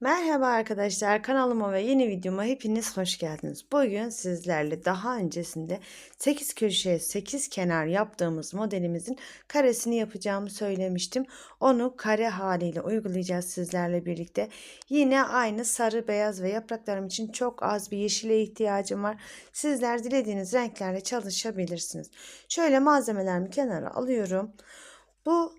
Merhaba arkadaşlar kanalıma ve yeni videoma hepiniz hoş geldiniz. Bugün sizlerle daha öncesinde 8 köşeye 8 kenar yaptığımız modelimizin karesini yapacağımı söylemiştim. Onu kare haliyle uygulayacağız sizlerle birlikte. Yine aynı sarı, beyaz ve yapraklarım için çok az bir yeşile ihtiyacım var. Sizler dilediğiniz renklerle çalışabilirsiniz. Şöyle malzemelerimi kenara alıyorum. Bu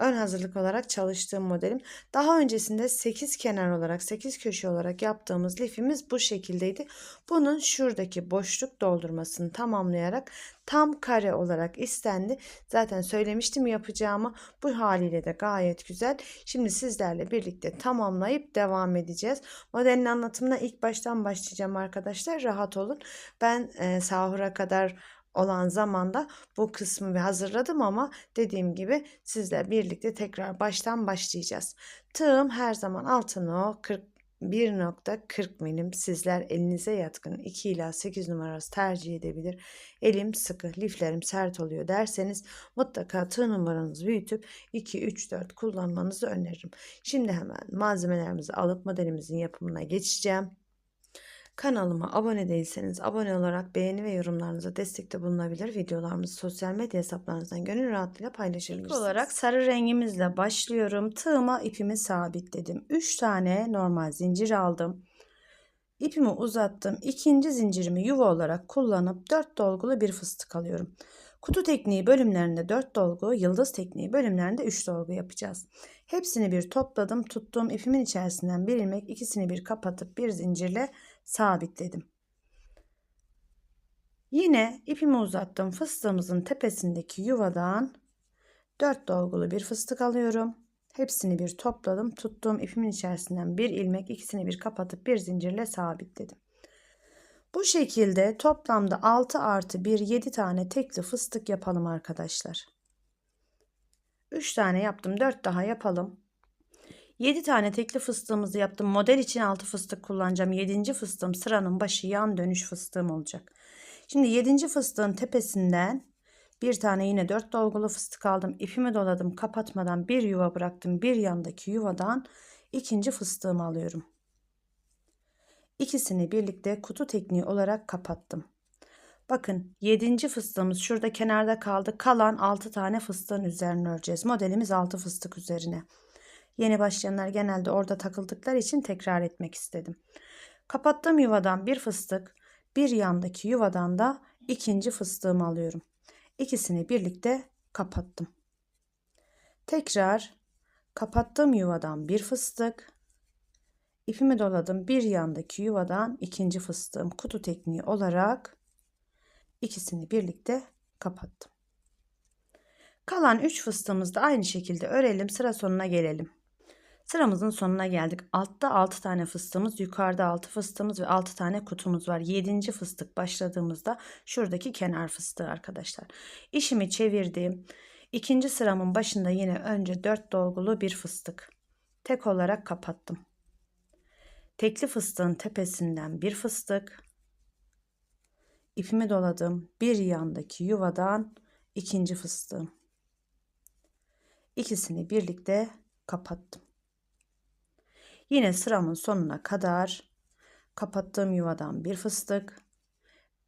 ön hazırlık olarak çalıştığım modelim. Daha öncesinde 8 kenar olarak 8 köşe olarak yaptığımız lifimiz bu şekildeydi. Bunun şuradaki boşluk doldurmasını tamamlayarak tam kare olarak istendi. Zaten söylemiştim yapacağımı. Bu haliyle de gayet güzel. Şimdi sizlerle birlikte tamamlayıp devam edeceğiz. Modelin anlatımına ilk baştan başlayacağım arkadaşlar. Rahat olun. Ben e, sahura kadar olan zamanda bu kısmı bir hazırladım ama dediğim gibi sizle birlikte tekrar baştan başlayacağız. Tığım her zaman altına o 40 1.40 milim sizler elinize yatkın 2 ila 8 numarası tercih edebilir. Elim sıkı, liflerim sert oluyor derseniz mutlaka tığ numaranızı büyütüp 2, 3, 4 kullanmanızı öneririm. Şimdi hemen malzemelerimizi alıp modelimizin yapımına geçeceğim. Kanalıma abone değilseniz abone olarak beğeni ve yorumlarınıza destekte bulunabilir. Videolarımızı sosyal medya hesaplarınızdan gönül rahatlığıyla paylaşabilirsiniz. İlk olarak sarı rengimizle başlıyorum. Tığıma ipimi sabitledim. 3 tane normal zincir aldım. İpimi uzattım. İkinci zincirimi yuva olarak kullanıp 4 dolgulu bir fıstık alıyorum. Kutu tekniği bölümlerinde 4 dolgu, yıldız tekniği bölümlerinde 3 dolgu yapacağız. Hepsini bir topladım, tuttum. ipimin içerisinden bir ilmek, ikisini bir kapatıp bir zincirle sabitledim. Yine ipimi uzattım. Fıstığımızın tepesindeki yuvadan 4 dolgulu bir fıstık alıyorum. Hepsini bir topladım, tuttum. ipimin içerisinden bir ilmek, ikisini bir kapatıp bir zincirle sabitledim. Bu şekilde toplamda 6 artı 1 7 tane tekli fıstık yapalım arkadaşlar. 3 tane yaptım 4 daha yapalım. 7 tane tekli fıstığımızı yaptım. Model için 6 fıstık kullanacağım. 7. fıstığım sıranın başı yan dönüş fıstığım olacak. Şimdi 7. fıstığın tepesinden bir tane yine 4 dolgulu fıstık aldım. İpimi doladım kapatmadan bir yuva bıraktım. Bir yandaki yuvadan ikinci fıstığımı alıyorum. İkisini birlikte kutu tekniği olarak kapattım. Bakın 7. fıstığımız şurada kenarda kaldı. Kalan 6 tane fıstığın üzerine öreceğiz. Modelimiz 6 fıstık üzerine. Yeni başlayanlar genelde orada takıldıkları için tekrar etmek istedim. Kapattığım yuvadan bir fıstık, bir yandaki yuvadan da ikinci fıstığımı alıyorum. İkisini birlikte kapattım. Tekrar kapattığım yuvadan bir fıstık, ipimi doladım bir yandaki yuvadan ikinci fıstığım kutu tekniği olarak ikisini birlikte kapattım. Kalan 3 fıstığımızı da aynı şekilde örelim sıra sonuna gelelim. Sıramızın sonuna geldik. Altta 6 tane fıstığımız, yukarıda 6 fıstığımız ve 6 tane kutumuz var. 7. fıstık başladığımızda şuradaki kenar fıstığı arkadaşlar. İşimi çevirdim. İkinci sıramın başında yine önce 4 dolgulu bir fıstık. Tek olarak kapattım. Tekli fıstığın tepesinden bir fıstık. İpimi doladım. Bir yandaki yuvadan ikinci fıstığım. İkisini birlikte kapattım. Yine sıramın sonuna kadar kapattığım yuvadan bir fıstık,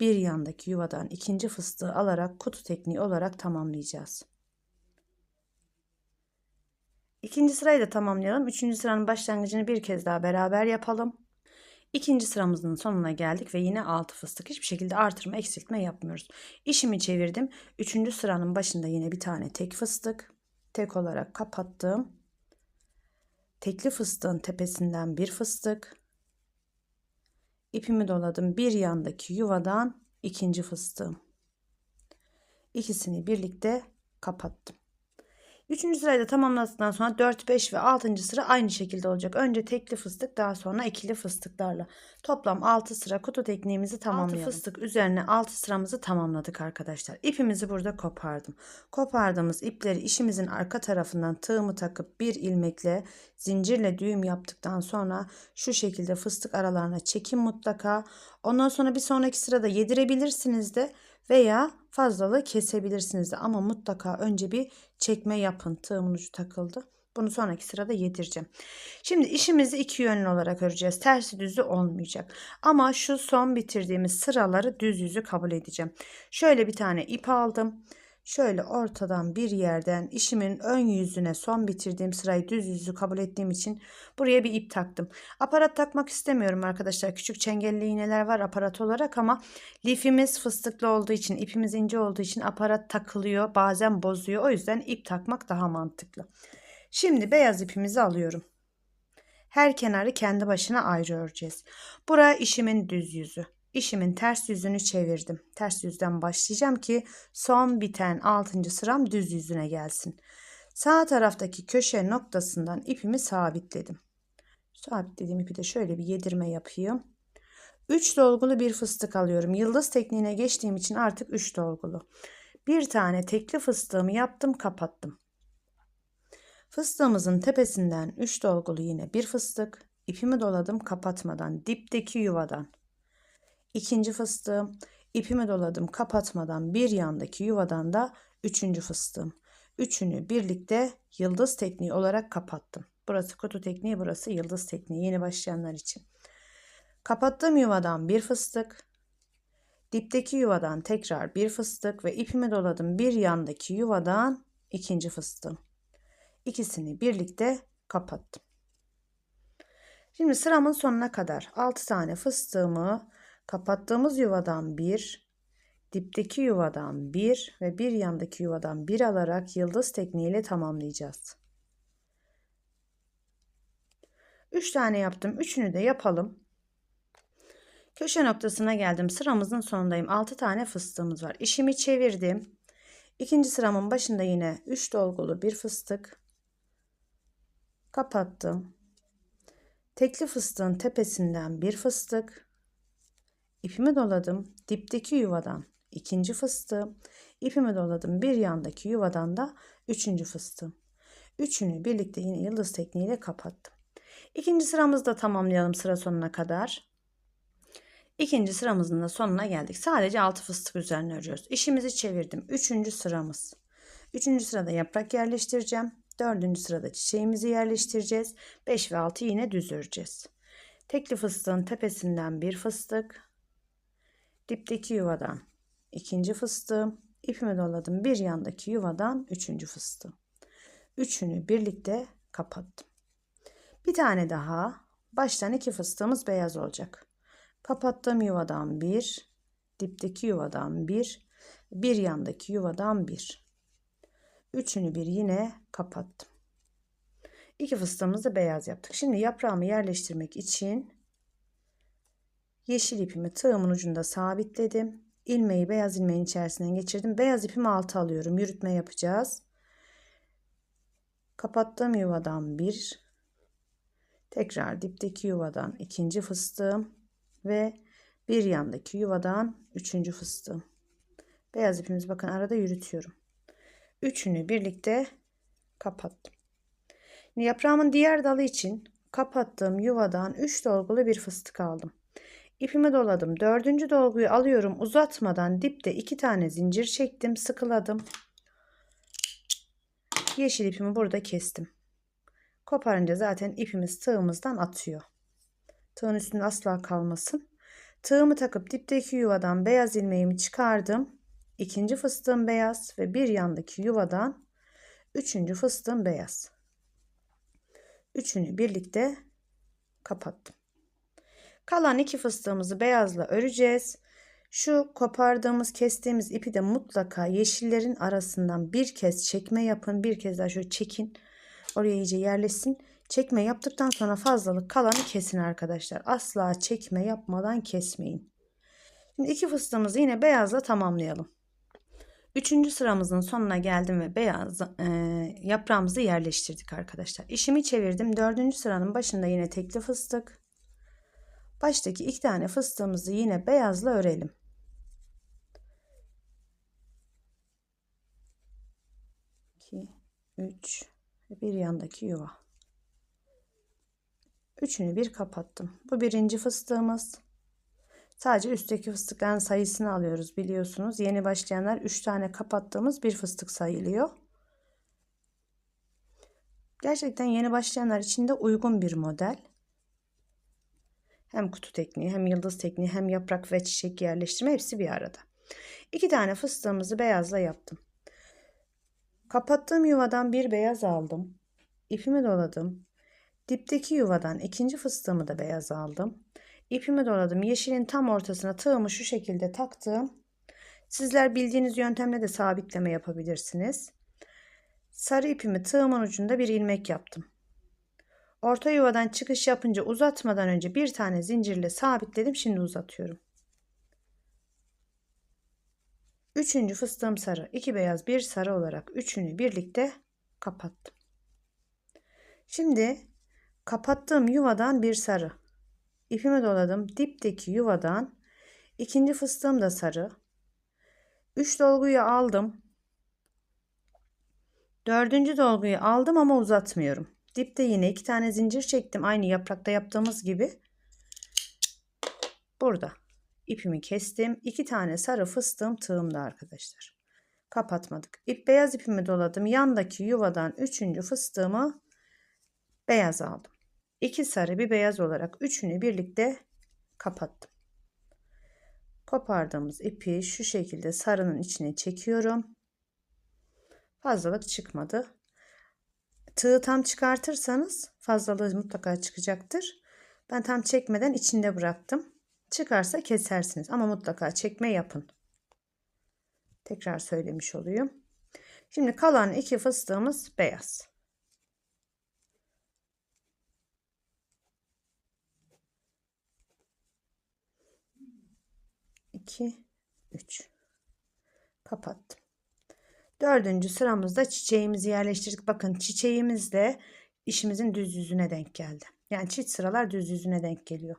bir yandaki yuvadan ikinci fıstığı alarak kutu tekniği olarak tamamlayacağız. İkinci sırayı da tamamlayalım. Üçüncü sıranın başlangıcını bir kez daha beraber yapalım. İkinci sıramızın sonuna geldik ve yine altı fıstık. Hiçbir şekilde artırma eksiltme yapmıyoruz. İşimi çevirdim. Üçüncü sıranın başında yine bir tane tek fıstık. Tek olarak kapattım. Tekli fıstığın tepesinden bir fıstık. İpimi doladım. Bir yandaki yuvadan ikinci fıstığım. İkisini birlikte kapattım. Üçüncü sırayı da tamamladıktan sonra 4, 5 ve 6. sıra aynı şekilde olacak. Önce tekli fıstık daha sonra ikili fıstıklarla. Toplam 6 sıra kutu tekniğimizi tamamlayalım. 6 fıstık üzerine 6 sıramızı tamamladık arkadaşlar. İpimizi burada kopardım. Kopardığımız ipleri işimizin arka tarafından tığımı takıp bir ilmekle zincirle düğüm yaptıktan sonra şu şekilde fıstık aralarına çekin mutlaka. Ondan sonra bir sonraki sırada yedirebilirsiniz de veya fazlalığı kesebilirsiniz de ama mutlaka önce bir çekme yapın. Tığımın ucu takıldı. Bunu sonraki sırada yedireceğim. Şimdi işimizi iki yönlü olarak öreceğiz. Tersi düzü olmayacak. Ama şu son bitirdiğimiz sıraları düz yüzü kabul edeceğim. Şöyle bir tane ip aldım. Şöyle ortadan bir yerden işimin ön yüzüne son bitirdiğim sırayı düz yüzü kabul ettiğim için buraya bir ip taktım. Aparat takmak istemiyorum arkadaşlar. Küçük çengelli iğneler var aparat olarak ama lifimiz fıstıklı olduğu için ipimiz ince olduğu için aparat takılıyor. Bazen bozuyor. O yüzden ip takmak daha mantıklı. Şimdi beyaz ipimizi alıyorum. Her kenarı kendi başına ayrı öreceğiz. Buraya işimin düz yüzü. İşimin ters yüzünü çevirdim. Ters yüzden başlayacağım ki son biten 6. sıram düz yüzüne gelsin. Sağ taraftaki köşe noktasından ipimi sabitledim. Sabitlediğim ipi de şöyle bir yedirme yapayım. 3 dolgulu bir fıstık alıyorum. Yıldız tekniğine geçtiğim için artık 3 dolgulu. Bir tane tekli fıstığımı yaptım kapattım. Fıstığımızın tepesinden 3 dolgulu yine bir fıstık. İpimi doladım kapatmadan dipteki yuvadan. İkinci fıstığım. ipimi doladım kapatmadan bir yandaki yuvadan da üçüncü fıstığım. Üçünü birlikte yıldız tekniği olarak kapattım. Burası kutu tekniği, burası yıldız tekniği yeni başlayanlar için. Kapattığım yuvadan bir fıstık. Dipteki yuvadan tekrar bir fıstık ve ipimi doladım bir yandaki yuvadan ikinci fıstığım. İkisini birlikte kapattım. Şimdi sıramın sonuna kadar 6 tane fıstığımı kapattığımız yuvadan bir, dipteki yuvadan bir ve bir yandaki yuvadan bir alarak yıldız tekniğiyle tamamlayacağız. 3 tane yaptım. Üçünü de yapalım. Köşe noktasına geldim. Sıramızın sonundayım. 6 tane fıstığımız var. İşimi çevirdim. İkinci sıramın başında yine 3 dolgulu bir fıstık. Kapattım. Tekli fıstığın tepesinden bir fıstık. İpimi doladım. Dipteki yuvadan ikinci fıstığım. İpimi doladım. Bir yandaki yuvadan da üçüncü fıstığım. Üçünü birlikte yine yıldız tekniğiyle kapattım. İkinci sıramızı da tamamlayalım sıra sonuna kadar. İkinci sıramızın da sonuna geldik. Sadece altı fıstık üzerine örüyoruz. İşimizi çevirdim. Üçüncü sıramız. Üçüncü sırada yaprak yerleştireceğim. Dördüncü sırada çiçeğimizi yerleştireceğiz. Beş ve altı yine düz öreceğiz. Tekli fıstığın tepesinden bir fıstık. Dipteki yuvadan ikinci fıstığım. ipimi doladım. Bir yandaki yuvadan üçüncü fıstığım. Üçünü birlikte kapattım. Bir tane daha. Baştan iki fıstığımız beyaz olacak. Kapattığım yuvadan bir. Dipteki yuvadan bir. Bir yandaki yuvadan bir. Üçünü bir yine kapattım. İki fıstığımızı beyaz yaptık. Şimdi yaprağımı yerleştirmek için yeşil ipimi tığımın ucunda sabitledim. İlmeği beyaz ilmeğin içerisinden geçirdim. Beyaz ipimi alta alıyorum. Yürütme yapacağız. Kapattığım yuvadan bir. Tekrar dipteki yuvadan ikinci fıstığım ve bir yandaki yuvadan üçüncü fıstığım. Beyaz ipimizi bakın arada yürütüyorum. Üçünü birlikte kapattım. Yaprağımın diğer dalı için kapattığım yuvadan 3 dolgulu bir fıstık aldım. İpimi doladım. Dördüncü dolguyu alıyorum. Uzatmadan dipte iki tane zincir çektim. Sıkıladım. Yeşil ipimi burada kestim. Koparınca zaten ipimiz tığımızdan atıyor. Tığın üstünde asla kalmasın. Tığımı takıp dipteki yuvadan beyaz ilmeğimi çıkardım. İkinci fıstığım beyaz ve bir yandaki yuvadan üçüncü fıstığım beyaz. Üçünü birlikte kapattım. Kalan iki fıstığımızı beyazla öreceğiz. Şu kopardığımız, kestiğimiz ipi de mutlaka yeşillerin arasından bir kez çekme yapın. Bir kez daha şöyle çekin. Oraya iyice yerleşsin. Çekme yaptıktan sonra fazlalık kalanı kesin arkadaşlar. Asla çekme yapmadan kesmeyin. Şimdi iki fıstığımızı yine beyazla tamamlayalım. Üçüncü sıramızın sonuna geldim ve beyaz e, yaprağımızı yerleştirdik arkadaşlar. İşimi çevirdim. Dördüncü sıranın başında yine tekli fıstık. Baştaki iki tane fıstığımızı yine beyazla örelim. İki, üç ve bir yandaki yuva. Üçünü bir kapattım. Bu birinci fıstığımız. Sadece üstteki fıstıkların sayısını alıyoruz biliyorsunuz. Yeni başlayanlar 3 tane kapattığımız bir fıstık sayılıyor. Gerçekten yeni başlayanlar için de uygun bir model. Hem kutu tekniği hem yıldız tekniği hem yaprak ve çiçek yerleştirme hepsi bir arada. İki tane fıstığımızı beyazla yaptım. Kapattığım yuvadan bir beyaz aldım. İpimi doladım. Dipteki yuvadan ikinci fıstığımı da beyaz aldım. İpimi doladım. Yeşilin tam ortasına tığımı şu şekilde taktım. Sizler bildiğiniz yöntemle de sabitleme yapabilirsiniz. Sarı ipimi tığımın ucunda bir ilmek yaptım. Orta yuvadan çıkış yapınca uzatmadan önce bir tane zincirle sabitledim. Şimdi uzatıyorum. Üçüncü fıstığım sarı. iki beyaz bir sarı olarak üçünü birlikte kapattım. Şimdi kapattığım yuvadan bir sarı. İpimi doladım. Dipteki yuvadan ikinci fıstığım da sarı. Üç dolguyu aldım. Dördüncü dolguyu aldım ama uzatmıyorum. Dipte yine iki tane zincir çektim. Aynı yaprakta yaptığımız gibi. Burada ipimi kestim. İki tane sarı fıstığım tığımda arkadaşlar. Kapatmadık. İp beyaz ipimi doladım. Yandaki yuvadan üçüncü fıstığımı beyaz aldım. İki sarı bir beyaz olarak üçünü birlikte kapattım. Kopardığımız ipi şu şekilde sarının içine çekiyorum. Fazlalık çıkmadı. Tığı tam çıkartırsanız fazlalığı mutlaka çıkacaktır. Ben tam çekmeden içinde bıraktım. Çıkarsa kesersiniz ama mutlaka çekme yapın. Tekrar söylemiş olayım. Şimdi kalan iki fıstığımız beyaz. 2 3 kapattım. Dördüncü sıramızda çiçeğimizi yerleştirdik. Bakın çiçeğimiz de işimizin düz yüzüne denk geldi. Yani çift sıralar düz yüzüne denk geliyor.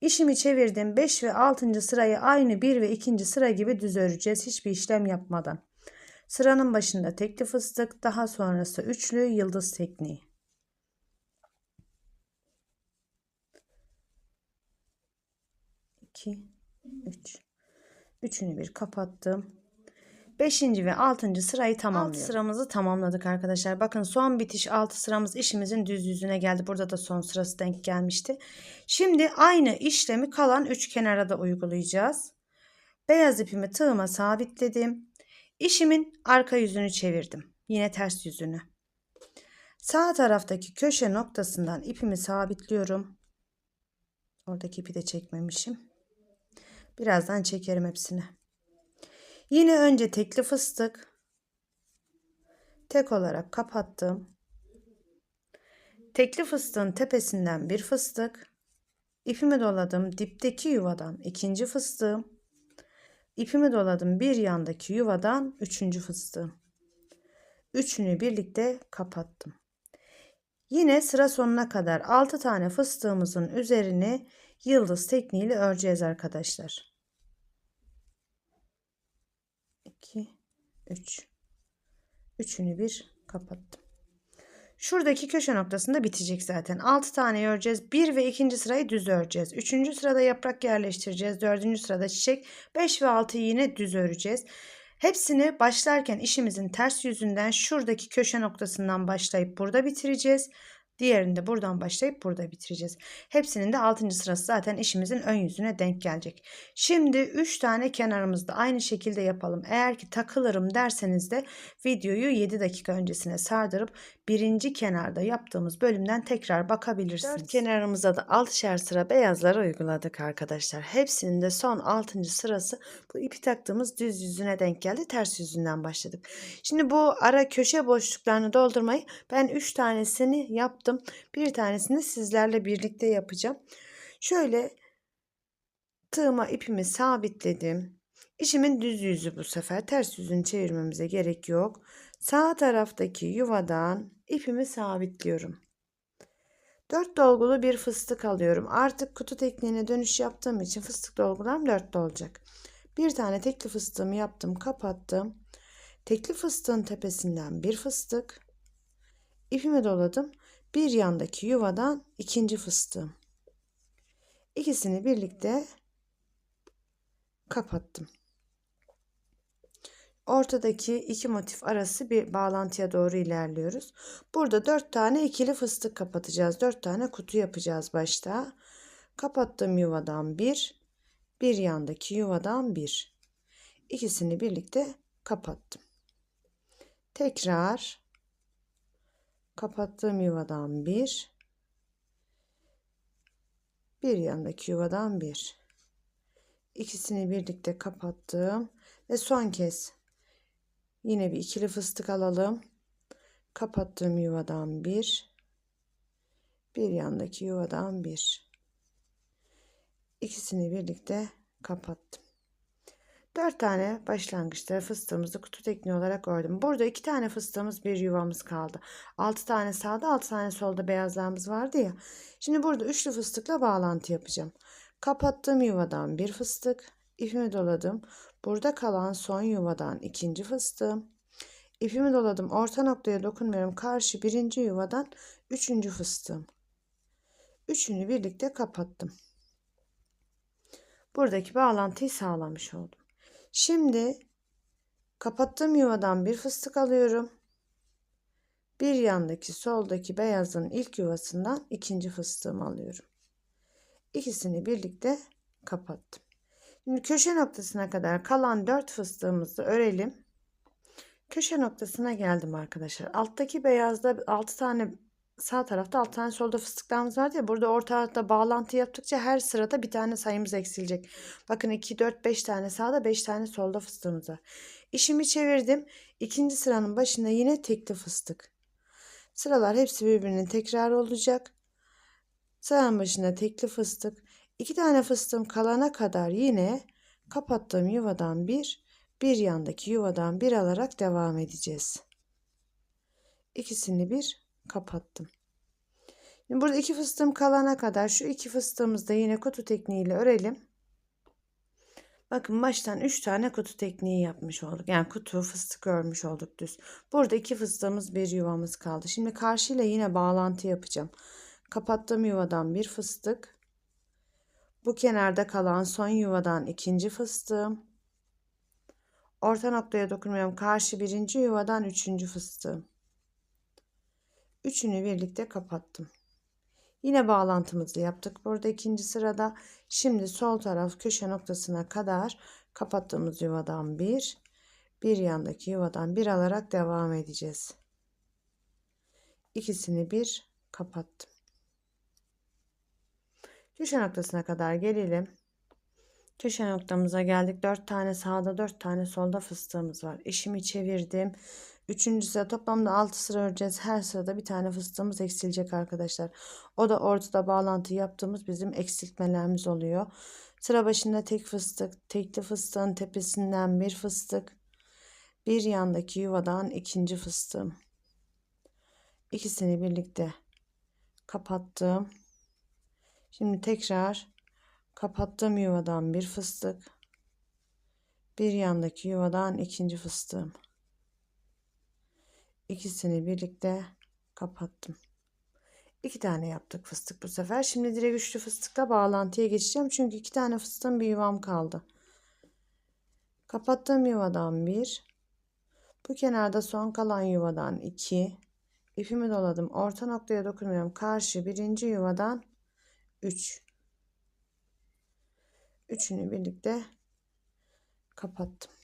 İşimi çevirdim. 5 ve 6. sırayı aynı 1 ve 2. sıra gibi düz öreceğiz. Hiçbir işlem yapmadan. Sıranın başında tekli fıstık, daha sonrası üçlü yıldız tekniği. İki, üç. Üçünü bir kapattım. Beşinci ve altıncı sırayı tamamlıyorum. Alt sıramızı tamamladık arkadaşlar. Bakın son bitiş altı sıramız işimizin düz yüzüne geldi. Burada da son sırası denk gelmişti. Şimdi aynı işlemi kalan üç kenara da uygulayacağız. Beyaz ipimi tığıma sabitledim. İşimin arka yüzünü çevirdim. Yine ters yüzünü. Sağ taraftaki köşe noktasından ipimi sabitliyorum. Oradaki ipi de çekmemişim. Birazdan çekerim hepsini. Yine önce tekli fıstık. Tek olarak kapattım. Tekli fıstığın tepesinden bir fıstık. İpimi doladım. Dipteki yuvadan ikinci fıstığım. İpimi doladım. Bir yandaki yuvadan üçüncü fıstığım. Üçünü birlikte kapattım. Yine sıra sonuna kadar 6 tane fıstığımızın üzerini yıldız tekniğiyle öreceğiz arkadaşlar. 2 3 Üçünü bir kapattım. Şuradaki köşe noktasında bitecek zaten. 6 tane öreceğiz. 1 ve 2. sırayı düz öreceğiz. 3. sırada yaprak yerleştireceğiz. 4. sırada çiçek. 5 ve 6'yı yine düz öreceğiz. Hepsini başlarken işimizin ters yüzünden şuradaki köşe noktasından başlayıp burada bitireceğiz. Diğerini de buradan başlayıp burada bitireceğiz. Hepsinin de 6. sırası zaten işimizin ön yüzüne denk gelecek. Şimdi 3 tane kenarımızda aynı şekilde yapalım. Eğer ki takılırım derseniz de videoyu 7 dakika öncesine sardırıp birinci kenarda yaptığımız bölümden tekrar bakabilirsiniz. Dört kenarımıza da 6'şer sıra beyazları uyguladık arkadaşlar. Hepsinin de son 6. sırası bu ipi taktığımız düz yüzüne denk geldi. Ters yüzünden başladık. Şimdi bu ara köşe boşluklarını doldurmayı ben 3 tanesini yaptım. Bir tanesini sizlerle birlikte yapacağım. Şöyle tığıma ipimi sabitledim. İşimin düz yüzü bu sefer. Ters yüzünü çevirmemize gerek yok. Sağ taraftaki yuvadan ipimi sabitliyorum. 4 dolgulu bir fıstık alıyorum. Artık kutu tekniğine dönüş yaptığım için fıstık dolgularım 4 olacak. Bir tane tekli fıstığımı yaptım, kapattım. Tekli fıstığın tepesinden bir fıstık. İpimi doladım. Bir yandaki yuvadan ikinci fıstığım. İkisini birlikte kapattım. ortadaki iki motif arası bir bağlantıya doğru ilerliyoruz. Burada dört tane ikili fıstık kapatacağız. Dört tane kutu yapacağız başta. Kapattığım yuvadan bir, bir yandaki yuvadan bir. İkisini birlikte kapattım. Tekrar kapattığım yuvadan bir, bir yandaki yuvadan bir. İkisini birlikte kapattım ve son kez yine bir ikili fıstık alalım. Kapattığım yuvadan bir, bir yandaki yuvadan bir. İkisini birlikte kapattım. 4 tane başlangıçta fıstığımızı kutu tekniği olarak ördüm. Burada 2 tane fıstığımız bir yuvamız kaldı. 6 tane sağda 6 tane solda beyazlarımız vardı ya. Şimdi burada üçlü fıstıkla bağlantı yapacağım. Kapattığım yuvadan bir fıstık. ipimi doladım. Burada kalan son yuvadan ikinci fıstığım. İpimi doladım. Orta noktaya dokunmuyorum. Karşı birinci yuvadan üçüncü fıstığım. Üçünü birlikte kapattım. Buradaki bağlantıyı sağlamış oldum. Şimdi kapattığım yuvadan bir fıstık alıyorum. Bir yandaki soldaki beyazın ilk yuvasından ikinci fıstığımı alıyorum. İkisini birlikte kapattım. Şimdi köşe noktasına kadar kalan 4 fıstığımızı örelim. Köşe noktasına geldim arkadaşlar. Alttaki beyazda 6 tane sağ tarafta 6 tane solda fıstıklarımız vardı ya. Burada ortada bağlantı yaptıkça her sırada bir tane sayımız eksilecek. Bakın 2, 4, 5 tane sağda 5 tane solda fıstığımız var. İşimi çevirdim. İkinci sıranın başında yine tekli fıstık. Sıralar hepsi birbirinin tekrar olacak. Sıranın başında tekli fıstık. İki tane fıstığım kalana kadar yine kapattığım yuvadan bir, bir yandaki yuvadan bir alarak devam edeceğiz. İkisini bir kapattım. Şimdi burada iki fıstığım kalana kadar şu iki fıstığımızı da yine kutu tekniğiyle örelim. Bakın baştan 3 tane kutu tekniği yapmış olduk. Yani kutu fıstık örmüş olduk düz. Burada iki fıstığımız bir yuvamız kaldı. Şimdi karşıyla yine bağlantı yapacağım. Kapattığım yuvadan bir fıstık. Bu kenarda kalan son yuvadan ikinci fıstığım. Orta noktaya dokunmuyorum. Karşı birinci yuvadan üçüncü fıstığım. Üçünü birlikte kapattım. Yine bağlantımızı yaptık. Burada ikinci sırada. Şimdi sol taraf köşe noktasına kadar kapattığımız yuvadan bir, bir yandaki yuvadan bir alarak devam edeceğiz. İkisini bir kapattım. Köşe noktasına kadar gelelim. Köşe noktamıza geldik. 4 tane sağda 4 tane solda fıstığımız var. İşimi çevirdim. Üçüncü sıra toplamda 6 sıra öreceğiz. Her sırada bir tane fıstığımız eksilecek arkadaşlar. O da ortada bağlantı yaptığımız bizim eksiltmelerimiz oluyor. Sıra başında tek fıstık, tekli fıstığın tepesinden bir fıstık. Bir yandaki yuvadan ikinci fıstığım. İkisini birlikte kapattım. Şimdi tekrar kapattığım yuvadan bir fıstık. Bir yandaki yuvadan ikinci fıstığım. İkisini birlikte kapattım. İki tane yaptık fıstık bu sefer. Şimdi direkt üçlü fıstıkla bağlantıya geçeceğim. Çünkü iki tane fıstığım bir yuvam kaldı. Kapattığım yuvadan bir. Bu kenarda son kalan yuvadan iki. İpimi doladım. Orta noktaya dokunmuyorum. Karşı birinci yuvadan üç. Üçünü birlikte kapattım.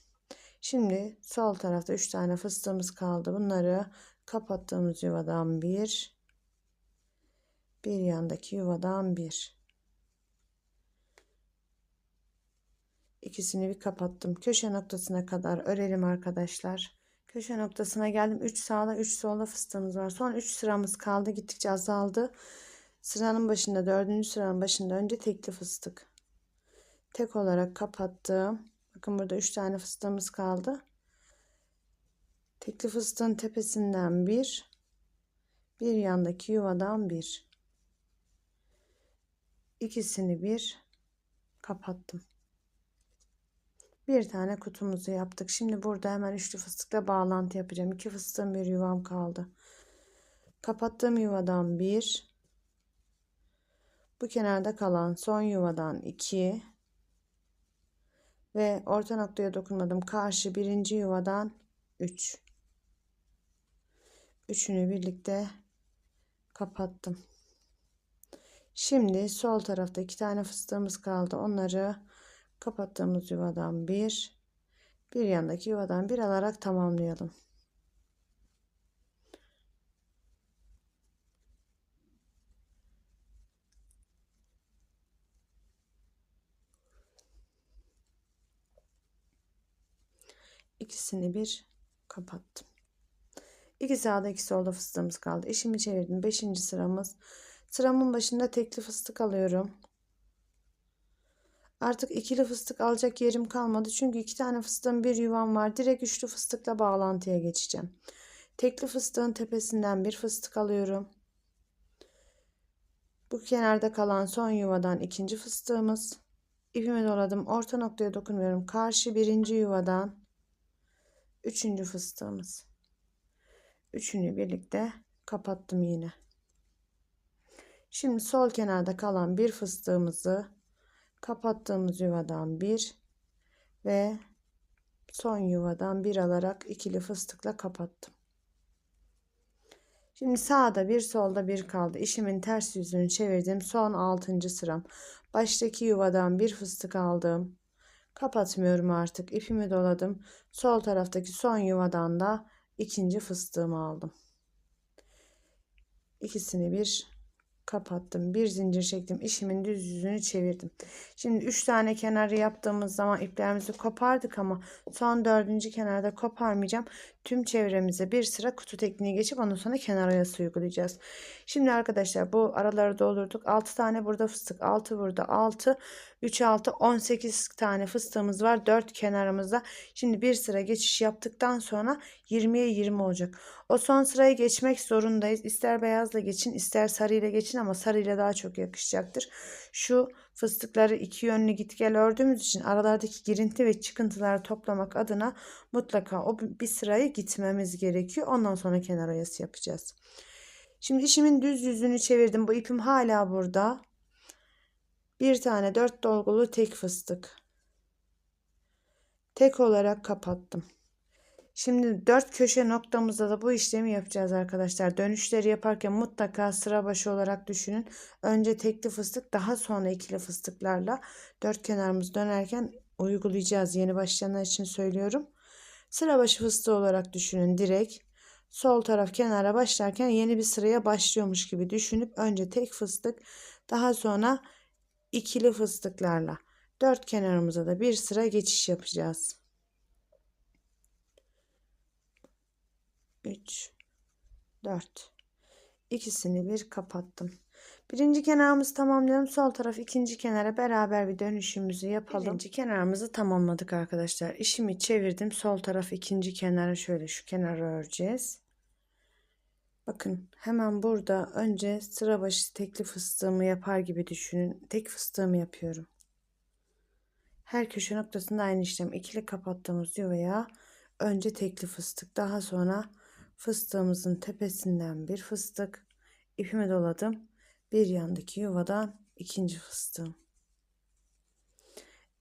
Şimdi sol tarafta 3 tane fıstığımız kaldı. Bunları kapattığımız yuvadan bir, bir yandaki yuvadan bir. İkisini bir kapattım. Köşe noktasına kadar örelim arkadaşlar. Köşe noktasına geldim. 3 sağda 3 solda fıstığımız var. Son 3 sıramız kaldı. Gittikçe azaldı. Sıranın başında 4. sıranın başında önce tekli fıstık. Tek olarak kapattım. Bakın burada 3 tane fıstığımız kaldı. Tekli fıstığın tepesinden bir, bir yandaki yuvadan bir. İkisini bir kapattım. Bir tane kutumuzu yaptık. Şimdi burada hemen üçlü fıstıkla bağlantı yapacağım. İki fıstığım bir yuvam kaldı. Kapattığım yuvadan bir. Bu kenarda kalan son yuvadan iki ve orta noktaya dokunmadım. Karşı birinci yuvadan 3. Üçünü birlikte kapattım. Şimdi sol tarafta iki tane fıstığımız kaldı. Onları kapattığımız yuvadan bir, bir yandaki yuvadan bir alarak tamamlayalım. İkisini bir kapattım. İki sağda iki solda fıstığımız kaldı. İşimi çevirdim. Beşinci sıramız. Sıramın başında tekli fıstık alıyorum. Artık ikili fıstık alacak yerim kalmadı. Çünkü iki tane fıstığın bir yuvam var. Direkt üçlü fıstıkla bağlantıya geçeceğim. Tekli fıstığın tepesinden bir fıstık alıyorum. Bu kenarda kalan son yuvadan ikinci fıstığımız. İpimi doladım. Orta noktaya dokunmuyorum. Karşı birinci yuvadan üçüncü fıstığımız. Üçünü birlikte kapattım yine. Şimdi sol kenarda kalan bir fıstığımızı kapattığımız yuvadan bir ve son yuvadan bir alarak ikili fıstıkla kapattım. Şimdi sağda bir solda bir kaldı. İşimin ters yüzünü çevirdim. Son altıncı sıram. Baştaki yuvadan bir fıstık aldım. Kapatmıyorum artık. İpimi doladım. Sol taraftaki son yuvadan da ikinci fıstığımı aldım. İkisini bir kapattım. Bir zincir çektim. İşimin düz yüzünü çevirdim. Şimdi 3 tane kenarı yaptığımız zaman iplerimizi kopardık ama son dördüncü kenarda koparmayacağım. Tüm çevremize bir sıra kutu tekniği geçip ondan sonra kenar oyası uygulayacağız. Şimdi arkadaşlar bu araları doldurduk. 6 tane burada fıstık. 6 burada 6. 3 6 18 tane fıstığımız var. 4 kenarımızda. Şimdi bir sıra geçiş yaptıktan sonra 20'ye 20 olacak. O son sırayı geçmek zorundayız. İster beyazla geçin ister sarıyla geçin ama sarıyla daha çok yakışacaktır. Şu fıstıkları iki yönlü git gel ördüğümüz için aralardaki girinti ve çıkıntıları toplamak adına mutlaka o bir sırayı gitmemiz gerekiyor. Ondan sonra kenar oyası yapacağız. Şimdi işimin düz yüzünü çevirdim. Bu ipim hala burada. Bir tane dört dolgulu tek fıstık. Tek olarak kapattım. Şimdi dört köşe noktamızda da bu işlemi yapacağız arkadaşlar. Dönüşleri yaparken mutlaka sıra başı olarak düşünün. Önce tekli fıstık daha sonra ikili fıstıklarla dört kenarımız dönerken uygulayacağız. Yeni başlayanlar için söylüyorum. Sıra başı fıstığı olarak düşünün direkt. Sol taraf kenara başlarken yeni bir sıraya başlıyormuş gibi düşünüp önce tek fıstık daha sonra ikili fıstıklarla dört kenarımıza da bir sıra geçiş yapacağız. 3 4 ikisini bir kapattım. Birinci kenarımızı tamamlayalım. Sol taraf ikinci kenara beraber bir dönüşümüzü yapalım. Birinci kenarımızı tamamladık arkadaşlar. İşimi çevirdim. Sol taraf ikinci kenara şöyle şu kenarı öreceğiz. Bakın hemen burada önce sıra başı tekli fıstığımı yapar gibi düşünün. Tek fıstığımı yapıyorum. Her köşe noktasında aynı işlem. ikili kapattığımız yuvaya önce tekli fıstık daha sonra fıstığımızın tepesinden bir fıstık ipimi doladım bir yandaki yuvadan ikinci fıstığım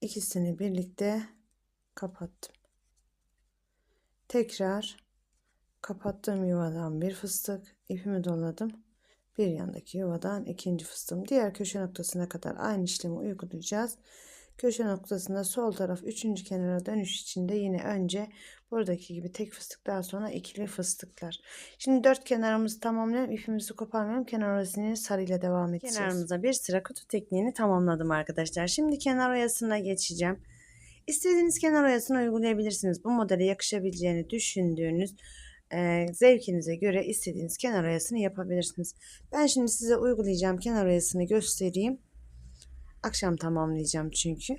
ikisini birlikte kapattım tekrar kapattığım yuvadan bir fıstık ipimi doladım bir yandaki yuvadan ikinci fıstığım diğer köşe noktasına kadar aynı işlemi uygulayacağız köşe noktasında sol taraf üçüncü kenara dönüş içinde yine önce buradaki gibi tek fıstık daha sonra ikili fıstıklar. Şimdi dört kenarımızı tamamlayalım. ipimizi koparmayalım. Kenar oyasını sarıyla devam edeceğiz. Kenarımıza bir sıra kutu tekniğini tamamladım arkadaşlar. Şimdi kenar oyasına geçeceğim. İstediğiniz kenar oyasını uygulayabilirsiniz. Bu modele yakışabileceğini düşündüğünüz e, zevkinize göre istediğiniz kenar oyasını yapabilirsiniz. Ben şimdi size uygulayacağım kenar oyasını göstereyim. Akşam tamamlayacağım çünkü.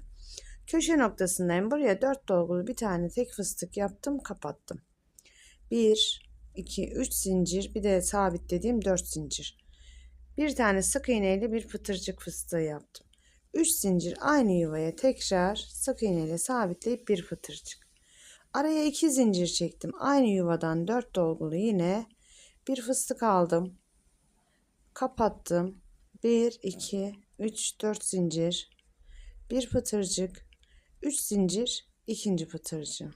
Köşe noktasındayım. Buraya 4 dolgulu bir tane tek fıstık yaptım. Kapattım. 1, 2, 3 zincir. Bir de sabitlediğim 4 zincir. Bir tane sık iğneyle bir pıtırcık fıstığı yaptım. 3 zincir aynı yuvaya tekrar sık iğneyle sabitleyip bir pıtırcık. Araya 2 zincir çektim. Aynı yuvadan 4 dolgulu yine bir fıstık aldım. Kapattım. 1, 2, 3, 4 zincir. Bir pıtırcık. 3 zincir ikinci pıtırcı.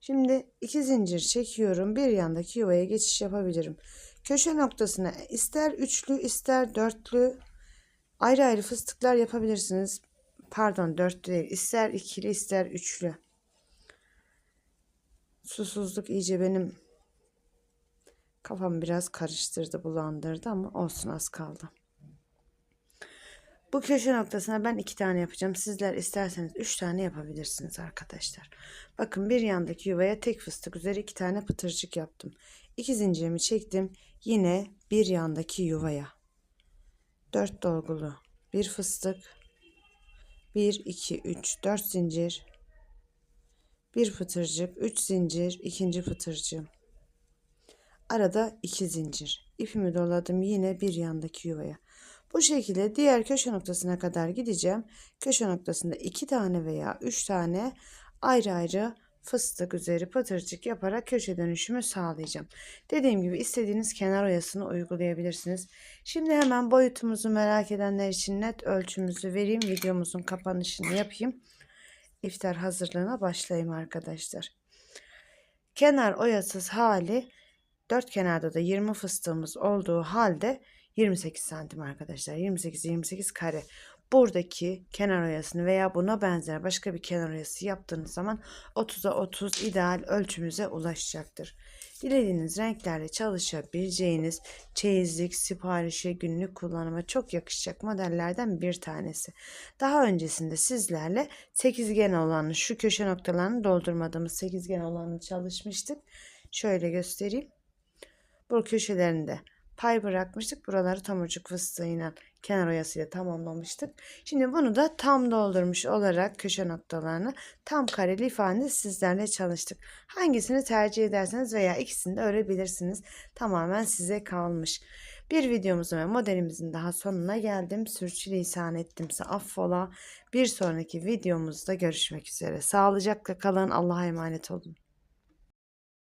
Şimdi iki zincir çekiyorum. Bir yandaki yuvaya geçiş yapabilirim. Köşe noktasına ister üçlü ister dörtlü ayrı ayrı fıstıklar yapabilirsiniz. Pardon dörtlü değil. İster ikili ister üçlü. Susuzluk iyice benim kafamı biraz karıştırdı, bulandırdı ama olsun az kaldı. Bu köşe noktasına ben iki tane yapacağım. Sizler isterseniz üç tane yapabilirsiniz arkadaşlar. Bakın bir yandaki yuvaya tek fıstık üzeri iki tane pıtırcık yaptım. İki zincirimi çektim. Yine bir yandaki yuvaya. Dört dolgulu bir fıstık. Bir, iki, üç, dört zincir. Bir pıtırcık, üç zincir, ikinci pıtırcığım. Arada iki zincir. İpimi doladım yine bir yandaki yuvaya. Bu şekilde diğer köşe noktasına kadar gideceğim. Köşe noktasında iki tane veya üç tane ayrı ayrı fıstık üzeri pıtırcık yaparak köşe dönüşümü sağlayacağım. Dediğim gibi istediğiniz kenar oyasını uygulayabilirsiniz. Şimdi hemen boyutumuzu merak edenler için net ölçümüzü vereyim. Videomuzun kapanışını yapayım. İftar hazırlığına başlayayım arkadaşlar. Kenar oyasız hali dört kenarda da 20 fıstığımız olduğu halde 28 santim arkadaşlar. 28 28 kare. Buradaki kenar oyasını veya buna benzer başka bir kenar oyası yaptığınız zaman 30'a 30 ideal ölçümüze ulaşacaktır. Dilediğiniz renklerle çalışabileceğiniz çeyizlik, siparişe, günlük kullanıma çok yakışacak modellerden bir tanesi. Daha öncesinde sizlerle sekizgen olanı şu köşe noktalarını doldurmadığımız sekizgen olanı çalışmıştık. Şöyle göstereyim. Bu köşelerinde pay bırakmıştık. Buraları tomurcuk fıstığıyla kenar oyasıyla tamamlamıştık. Şimdi bunu da tam doldurmuş olarak köşe noktalarını tam kareli ifade sizlerle çalıştık. Hangisini tercih ederseniz veya ikisini de örebilirsiniz. Tamamen size kalmış. Bir videomuzun ve modelimizin daha sonuna geldim. Sürçülisan ettimse affola. Bir sonraki videomuzda görüşmek üzere. Sağlıcakla kalın. Allah'a emanet olun.